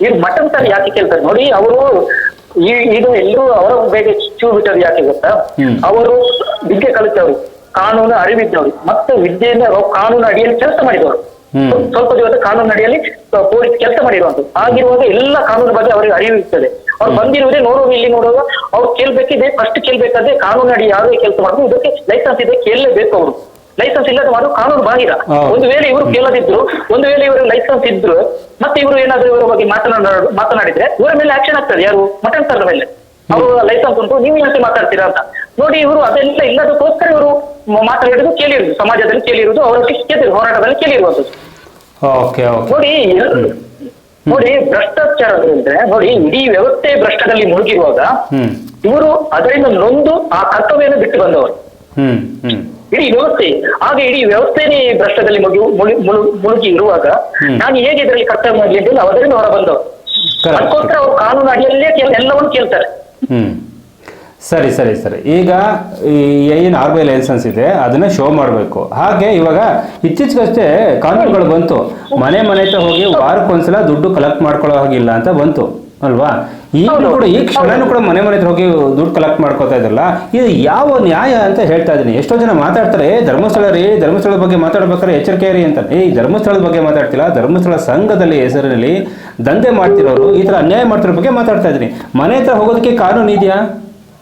ಇವ್ರು ಮಟನ್ ಸರ್ ಯಾಕೆ ಕೇಳ್ತಾರೆ ನೋಡಿ ಅವರು ಈ ಇದು ಎಲ್ಲರೂ ಅವರ ಬೇಗ ಚೂ ಬಿಟ್ಟರು ಯಾಕೆ ಗೊತ್ತಾ? ಅವರು ವಿದ್ಯೆ ಕಲಿತವರು ಕಾನೂನು ಅರಿವಿದ್ದವರು ಮತ್ತೆ ವಿದ್ಯೆಯಿಂದ ಕಾನೂನು ಅಡಿಯಲ್ಲಿ ಕೆಲಸ ಮಾಡಿದವರು. ಸ್ವಲ್ಪ ದಿವಸ ಕಾನೂನು ಅಡಿಯಲ್ಲಿ ಪೊಲೀಸ್ ಕೆಲಸ ಮಾಡಿರುವಂತದ್ದು ಆಗಿರುವಾಗ ಎಲ್ಲ ಕಾನೂನು ಬಗ್ಗೆ ಅವರಿಗೆ ಅರಿವು ಇರ್ತದೆ. ಅವ್ರು ಬಂದಿರುವುದೇ ನೋಡುವ ಇಲ್ಲಿ ನೋಡುವಾಗ ಅವ್ರು ಕೇಳ್ಬೇಕಿದೆ ಫಸ್ಟ್ ಕೇಳ್ಬೇಕಾದ್ರೆ ಕಾನೂನು ಅಡಿ ಯಾರೇ ಕೆಲಸ ಮಾಡಿದ್ರು ಇದಕ್ಕೆ ಲೈಸೆನ್ಸ್ ಇದೆ ಕೇಳಲೇಬೇಕು ಅವರು. ಲೈಸೆನ್ಸ್ ಇಲ್ಲದ ಮಾಡುವ ಕಾನೂನು ಬಾಹಿರ. ಒಂದು ವೇಳೆ ಇವರು ಕೇಳದಿದ್ರು ಒಂದು ವೇಳೆ ಇವರು ಲೈಸೆನ್ಸ್ ಇದ್ರು ಮತ್ತೆ ಇವರು ಏನಾದ್ರು ಇವರ ಬಗ್ಗೆ ಮಾತನಾಡ ಮಾತನಾಡಿದ್ರೆ ಇವರ ಮೇಲೆ ಆಕ್ಷನ್ ಆಗ್ತದೆ. ಯಾರು? ಮಟನ್ ಸರ್ ಮೇಲೆ. ಅವರು ಲೈಸೆನ್ಸ್ ಉಂಟು ನೀವು ಯಾಕೆ ಮಾತಾಡ್ತೀರಾ ಅಂತ. ನೋಡಿ ಇವರು ಅದೆಲ್ಲ ಇಲ್ಲದಕ್ಕೋಸ್ಕರ ಇವರು ಮಾತಾಡಿರೋದು ಕೇಳಿರುವುದು ಸಮಾಜದಲ್ಲಿ ಕೇಳಿರುವುದು ಅವರ ಕೇಳಿರು ಹೋರಾಟದಲ್ಲಿ ಕೇಳಿರುವಂತದ್ದು ನೋಡಿ ನೋಡಿ ಭ್ರಷ್ಟಾಚಾರ ಅಂದ್ರೆ ನೋಡಿ ಇಡೀ ವ್ಯವಸ್ಥೆ ಭ್ರಷ್ಟದಲ್ಲಿ ಮುಳುಗಿರುವಾಗ ಇವರು ಅದರಿಂದ ನೊಂದು ಆ ಕರ್ತವ್ಯವನ್ನು ಬಿಟ್ಟು ಬಂದವರು. ಇಡೀ ವ್ಯವಸ್ಥೆ ಆಗ ಇಡೀ ವ್ಯವಸ್ಥೆನೇ ಭ್ರಷ್ಟದಲ್ಲಿ ಮುಗಿ ಮುಳು- ಮುಳು- ಮುಳುಗಿ ಇರುವಾಗ. ನಾನು ಹೇಗೆ ಇದರಲ್ಲಿ ಕರ್ತವ್ಯ ಮಾಡಲಿ ಅಂತ ಹೇಳಿ ಅದರಿಂದ ಹೊರ ಬಂದವರು ಅದಕ್ಕೋಸ್ಕರ ಅವರು ಕಾನೂನು ಅಡಿಯಲ್ಲೇ ಎಲ್ಲವನ್ನು ಕೇಳ್ತಾರೆ. ಸರಿ ಸರಿ ಸರಿ. ಈಗ ಈ ಏನು ಆರ್ ಬೈ ಲೈಸೆನ್ಸ್ ಇದೆ ಅದನ್ನ ಶೋ ಮಾಡಬೇಕು. ಹಾಗೆ ಇವಾಗ ಇತ್ತೀಚೆಗಷ್ಟೇ ಕಾನೂನುಗಳು ಬಂತು. ಮನೆ ಮನೆ ಹೋಗಿ ಹೋಗಿ ವಾರಕ್ಕೊಂದ್ಸಲ ದುಡ್ಡು ಕಲೆಕ್ಟ್ ಮಾಡ್ಕೊಳ್ಳೋ ಹಾಗಿಲ್ಲ ಅಂತ ಬಂತು ಅಲ್ವಾ? ಈಗಲೂ ಕೂಡ ಈ ಕ್ಷಣನೂ ಕೂಡ ಮನೆ ಮನೆ ಹೋಗಿ ದುಡ್ಡು ಕಲೆಕ್ಟ್ ಮಾಡ್ಕೋತಾ ಇದ್ರಲ್ಲ ಇದು ಯಾವ ನ್ಯಾಯ ಅಂತ ಹೇಳ್ತಾ ಇದ್ದೀನಿ ಎಷ್ಟೋ ಜನ ಮಾತಾಡ್ತಾರೆ "ಏ, ಧರ್ಮಸ್ಥಳ ರೀ ಧರ್ಮಸ್ಥಳದ ಬಗ್ಗೆ ಮಾತಾಡ್ಬೇಕಾದ್ರೆ ಎಚ್ಚರಿಕೆ ರೀ ಅಂತ ಏ ಧರ್ಮಸ್ಥಳದ ಬಗ್ಗೆ ಮಾತಾಡ್ತಿಲ್ಲ ಧರ್ಮಸ್ಥಳ ಸಂಘದಲ್ಲಿ ಹೆಸರಿನಲ್ಲಿ ದಂಧೆ ಮಾಡ್ತಿರೋರು ಈ ತರ ಅನ್ಯಾಯ ಮಾಡ್ತಿರೋ ಬಗ್ಗೆ ಮಾತಾಡ್ತಾ ಇದ್ದೀನಿ ಮನೆ ಹತ್ರ ಹೋಗೋದಕ್ಕೆ ಕಾನೂನು ಇದೆಯಾ?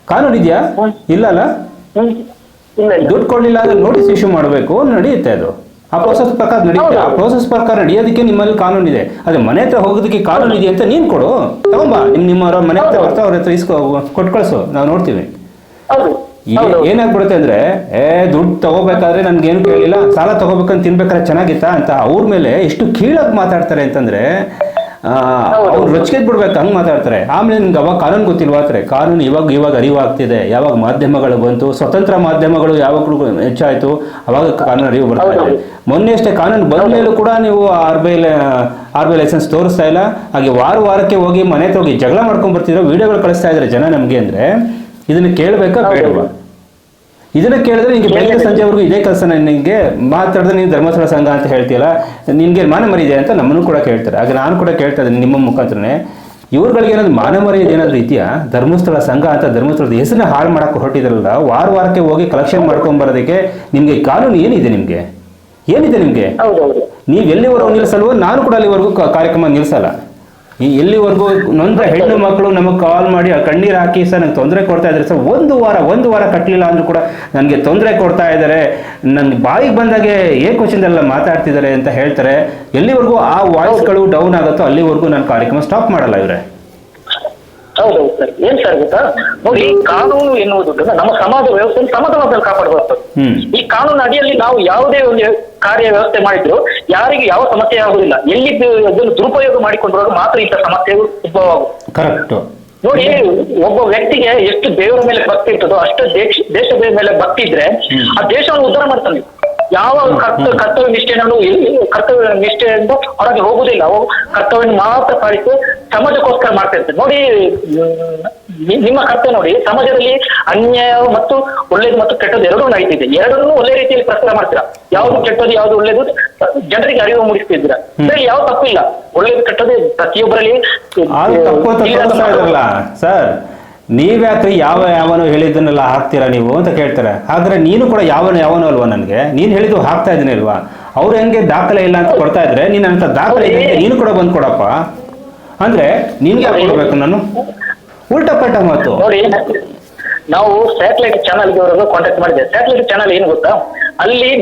ಕಾನೂನು ಇದೆಯಾ? ಇಲ್ಲ ಅಲ್ಲ? ದುಡ್ಡು ಕೊಡ್ಲಿಲ್ಲ ಅಂದ್ರೆ ನೋಟಿಸ್ ಇಶ್ಯೂ ಮಾಡಬೇಕು ನಡೆಯುತ್ತೆ ಅದು. ಆ ಪ್ರೋಸೆಸ್ ಪ್ರಕಾರ ನಡೆಯುತ್ತೆ ಆ ಪ್ರೋಸೆಸ್ ಪ್ರಕಾರ ನಡೆಯೋದಕ್ಕೆ ನಿಮ್ಮಲ್ಲಿ ಕಾನೂನು ಇದೆ ಅದೇ ಮನೆ ಹತ್ರ ಹೋಗೋದಕ್ಕೆ ಕಾನೂನು ಇದೆ ಅಂತ ನೀನ್ ಕೊಡು. ತಗೊಂಬಾ. ನಿಮ್ ನಿಮ್ಮ ಮನೆ ಹತ್ರ ಬರ್ತಾ ಅವ್ರ ಹತ್ರ ಇಸ್ಕೊ ಕೊಟ್ಟು ಕಳ್ಸು. ನಾವು ನೋಡ್ತೀವಿ. ಏನಾಗ್ಬಿಡುತ್ತೆ ಅಂದ್ರೆ ಏ ದುಡ್ಡು ತಗೋಬೇಕಾದ್ರೆ ನನ್ಗೇನು ಕೇಳಿಲ್ಲ. ಸಾಲ ತಗೋಬೇಕಂತ ತಿನ್ಬೇಕಾದ್ರೆ ಚೆನ್ನಾಗಿತ್ತಾ ಅಂತ ಅವ್ರ ಮೇಲೆ ಎಷ್ಟು ಕೀಳಾಗಿ ಮಾತಾಡ್ತಾರೆ ಅಂತಂದ್ರೆ ಅವ್ರು ರೊಚ್ಕೆದ್ ಬಿಡ್ಬೇಕು ಹಂಗ್ ಮಾತಾಡ್ತಾರೆ. ಆಮೇಲೆ ನಿಮ್ಗೆ ಅವಾಗ ಕಾನೂನು ಗೊತ್ತಿಲ್ವಾ ಆದ್ರೆ ಕಾನೂನು ಇವಾಗ ಇವಾಗ ಅರಿವಾಗ್ತಿದೆ. ಯಾವಾಗ ಮಾಧ್ಯಮಗಳು ಬಂತು ಸ್ವತಂತ್ರ ಮಾಧ್ಯಮಗಳು ಯಾವಾಗಲೂ ಹೆಚ್ಚಾಯ್ತು ಅವಾಗ ಕಾನೂನು ಅರಿವು ಬರ್ತಾ ಇದೆ. ಮೊನ್ನೆ ಅಷ್ಟೇ ಕಾನೂನು ಬಂದ ಮೇಲೂ ಕೂಡ ನೀವು R B R B license ತೋರಿಸ್ತಾ ಇಲ್ಲ. ಹಾಗೆ ವಾರ ವಾರಕ್ಕೆ ಹೋಗಿ ಮನೆ ಹೋಗಿ ಜಗಳ ಮಾಡ್ಕೊಂಡ್ ಬರ್ತಿರೋ ವಿಡಿಯೋಗಳು ಕಳಿಸ್ತಾ ಇದ್ದಾರೆ ಜನ ನಮ್ಗೆ ಅಂದ್ರೆ ಇದನ್ನ ಕೇಳ್ಬೇಕಾ ಬೇಡವಾ? ಇದನ್ನ ಕೇಳಿದ್ರೆ ನಿಮಗೆ ಬೆಳಗ್ಗೆ ಸಂಜೆವರೆಗೂ ಇದೇ ಕೆಲಸ ನಿಮಗೆ ಮಾತಾಡಿದ್ರೆ ನೀನು ಧರ್ಮಸ್ಥಳ ಸಂಘ ಅಂತ ಹೇಳ್ತೀಯಲ್ಲ ನಿನ್ಗೆ ಮಾನ ಇದೆ ಅಂತ ನಮ್ಮನ್ನು ಕೂಡ ಕೇಳ್ತಾರೆ. ಆಗ ನಾನು ಕೂಡ ಕೇಳ್ತಾ ಇದ್ದೀನಿ ನಿಮ್ಮ ಮುಖಾಂತರನೇ. ಇವ್ರುಗಳಿಗೆ ಏನಾದ್ರು ಮಾನ ಮರ್ಯಾದೆ ಏನಾದ್ರು ಇದೆಯಾ? ಧರ್ಮಸ್ಥಳ ಸಂಘ ಅಂತ ಧರ್ಮಸ್ಥಳದ ಹೆಸರನ್ನ ಹಾಳು ಮಾಡಕ್ಕೆ ಹೊರಟಿದ್ರಲ್ಲ ವಾರ ವಾರಕ್ಕೆ ಹೋಗಿ ಕಲೆಕ್ಷನ್ ಮಾಡ್ಕೊಂಡ್ ಬರೋದಕ್ಕೆ ನಿಮ್ಗೆ ಕಾನೂನು ಏನಿದೆ ನಿಮ್ಗೆ? ಏನಿದೆ ನಿಮ್ಗೆ? ನೀವು ಎಲ್ಲಿವರೆಗೂ ನಿಲ್ಲಿಸಲ್ವೋ ನಾನು ಕೂಡ ಅಲ್ಲಿವರೆಗೂ ಕಾರ್ಯಕ್ರಮ ನಿಲ್ಲಿಸಲ್ಲ ಎಲ್ಲಿವರೆಗೂ ನೊಂದ ಹೆಣ್ಣು ಮಕ್ಕಳು ನಮಗೆ ಕಾಲ್ ಮಾಡಿ ಆ ಕಣ್ಣೀರು ಹಾಕಿ ಸರ್ ನಂಗೆ ತೊಂದರೆ ಕೊಡ್ತಾ ಇದ್ದಾರೆ ಸರ್ ಒಂದು ವಾರ ಒಂದು ವಾರ ಕಟ್ಟಲಿಲ್ಲ ಅಂದ್ರೂ ಕೂಡ ನನಗೆ ತೊಂದರೆ ಕೊಡ್ತಾ ಇದ್ದಾರೆ ನನ್ನ ಬಾಯಿಗೆ ಬಂದಾಗೆ ಏಕವಚನದಲ್ಲ ಮಾತಾಡ್ತಿದ್ದಾರೆ ಅಂತ ಹೇಳ್ತಾರೆ. ಎಲ್ಲಿವರೆಗೂ ಆ ವಾಯ್ಸ್ಗಳು ಡೌನ್ ಆಗುತ್ತೋ ಅಲ್ಲಿವರೆಗೂ ನಾನು ಕಾರ್ಯಕ್ರಮ ಸ್ಟಾಪ್ ಮಾಡಲ್ಲ ಇವರೇ. ಹೌದೌದು ಸರ್. ಏನ್ ಸರ್ ಗೊತ್ತಾ? ನೋಡಿ ಕಾನೂನು ಎನ್ನುವುದು ನಮ್ಮ ಸಮಾಜ ವ್ಯವಸ್ಥೆ ಸಮತಲದಲ್ಲಿ ಕಾಪಾಡಬೇಕು. ಈ ಕಾನೂನು ಅಡಿಯಲ್ಲಿ ನಾವು ಯಾವುದೇ ಒಂದು ಕಾರ್ಯ ವ್ಯವಸ್ಥೆ ಮಾಡಿದ್ರು ಯಾರಿಗೆ ಯಾವ ಸಮಸ್ಯೆ ಆಗುದಿಲ್ಲ ಎಲ್ಲಿ ಅದನ್ನು ದುರುಪಯೋಗ ಮಾಡಿಕೊಂಡ್ರು ಮಾತ್ರ ಇಂಥ ಸಮಸ್ಯೆಗಳು ಉದ್ಭವ ಕರೆಕ್ಟ್ ನೋಡಿ ಒಬ್ಬ ವ್ಯಕ್ತಿಗೆ ಎಷ್ಟು ದೇವರ ಮೇಲೆ ಭಕ್ತಿ ಇರ್ತದೋ ಅಷ್ಟು ದೇಶ ದೇಶದ ಮೇಲೆ ಭಕ್ತಿ ಇದ್ರೆ ಆ ದೇಶವನ್ನು ಉದ್ಧಾರ ಮಾಡ್ತಾನೆ. ಯಾವ ಕರ್ತ ಕರ್ತವ್ಯ ನಿಷ್ಠೆಯನ್ನು ಕರ್ತವ್ಯ ನಿಷ್ಠೆಯಿಂದ ಹೊರಗೆ ಹೋಗುದಿಲ್ಲ ಅವು ಕರ್ತವ್ಯ ಮಾತ್ರ ಪಾಲಿಸಿ ಸಮಾಜಕ್ಕೋಸ್ಕರ ಮಾಡ್ತಾ ಇರ್ತಾರೆ. ನೋಡಿ ನಿಮ್ಮ ಕರ್ತವ್ಯ ನೋಡಿ ಸಮಾಜದಲ್ಲಿ ಅನ್ಯಾಯ ಮತ್ತು ಒಳ್ಳೇದು ಮತ್ತು ಕೆಟ್ಟದ್ದು ಎರಡೂ ನಡೀತಿದೆ. ಎರಡನ್ನೂ ಒಳ್ಳೆ ರೀತಿಯಲ್ಲಿ ಪ್ರಚಾರ ಮಾಡ್ತೀರಾ? ಯಾವ್ದು ಕೆಟ್ಟದ್ದು ಯಾವ್ದು ಒಳ್ಳೇದು ಜನರಿಗೆ ಅರಿವು ಮೂಡಿಸ್ತಿದ್ದೀರಾ? ಸರಿ ಯಾವ ತಪ್ಪಿಲ್ಲ. ಒಳ್ಳೇದು ಕೆಟ್ಟದ್ದು ಪ್ರತಿಯೊಬ್ಬರಲ್ಲಿ ಸರ್. ನೀವ್ಯಾಕ್ರಿ ಯಾವ ಯಾವನು ಹೇಳಿದ್ದನ್ನೆಲ್ಲ ಹಾಕ್ತೀರಾ ನೀವು ಅಂತ ಕೇಳ್ತಾರೆ. ಆದರೆ ನೀನು ಕೂಡ ಯಾವನು ಯಾವನು ಅಲ್ವಾ ನನಗೆ? ನೀನು ಹೇಳಿದ್ದು ಹಾಕ್ತಾ ಇದ್ದೀನಿ ಅಲ್ವಾ? ಅವ್ರು ಹೆಂಗೆ ದಾಖಲೆ ಇಲ್ಲ ಅಂತ ಕೊಡ್ತಾ ಇದ್ರೆ ನೀನು ಅಂತ ದಾಖಲೆ ಇದೆ ನೀನು ಕೂಡ ಬಂದು ಕೊಡಪ್ಪ. ಅಂದ್ರೆ ನಿನ್ಗೆ ಯಾಕೆ ಕೊಡ್ಬೇಕು ನಾನು? ಉಲ್ಟಾ ಪಲ್ಟ ಮಾತು. ನಾವು ಸ್ಯಾಟಲೈಟ್ ಚಾನಲ್ ಕಾಂಟ್ಯಾಕ್ಟ್ ಮಾಡಿದೆ ಸ್ಯಾಟಲೈಟ್ ಚಾನಲ್ ಏನು ಗೊತ್ತಾ? ಅಲ್ಲಿ